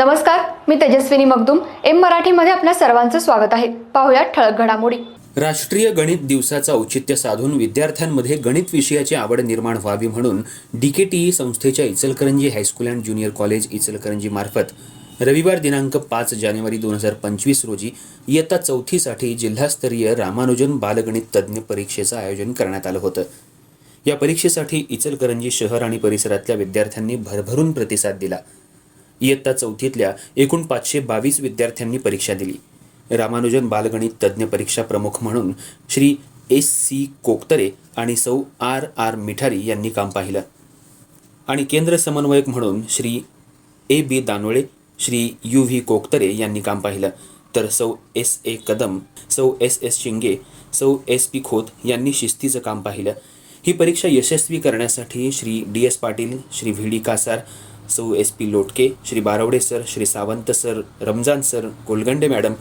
नमस्कार मी तेजस्विनी मगदुम. एम मराठीमध्ये आपल्या सर्वांचं स्वागत आहे. पाहुयात ठळक घडामोडी. राष्ट्रीय गणित दिवसाचा औचित्य साधून विद्यार्थ्यांमध्ये गणित विषयाची आवड निर्माण व्हावी म्हणून डी के टी ई संस्थेच्या Ichalkaranji high school and junior college Ichalkaranji मार्फत रविवार दिनांक पाच जानेवारी दोन हजार पंचवीस रोजी इयत्ता चौथीसाठी जिल्हास्तरीय रामानुजन बालगणित तज्ज्ञ परीक्षेचं आयोजन करण्यात आलं होतं. या परीक्षेसाठी इचलकरंजी शहर आणि परिसरातल्या विद्यार्थ्यांनी भरभरून प्रतिसाद दिला. इयत्ता चौथीतल्या एकूण पाचशे बावीस विद्यार्थ्यांनी परीक्षा दिली. रामानुजन बालगणित तज्ज्ञ परीक्षा प्रमुख म्हणून श्री एस सी कोकतरे आणि सौ आर आर मिठारी यांनी काम पाहिलं. आणि केंद्र समन्वयक म्हणून Shri A B Danole Shri U V Kokatare यांनी काम पाहिलं. तर सौ एस ए कदम सौ एस एस शिंगे सौ एस पी खोत यांनी शिस्तीचं काम पाहिलं. ही परीक्षा यशस्वी करण्यासाठी Shri D S Patil Shri V D Kasar Sau S P Lotke Shri Barwade sir Shri Sawant sir Ramzan sir Golgande madam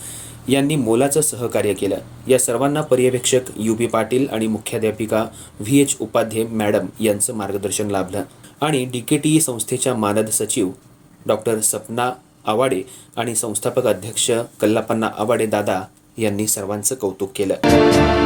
यांनी मोलाचं सहकार्य केलं. या सर्वांना पर्यवेक्षक यू पी पाटील आणि मुख्याध्यापिका व्ही एच उपाध्ये मॅडम यांचं मार्गदर्शन लाभलं. आणि डी के टी ई संस्थेच्या मानद सचिव डॉक्टर सपना आवाडे आणि संस्थापक अध्यक्ष कल्लापन्ना आवाडे दादा यांनी सर्वांचं कौतुक केलं.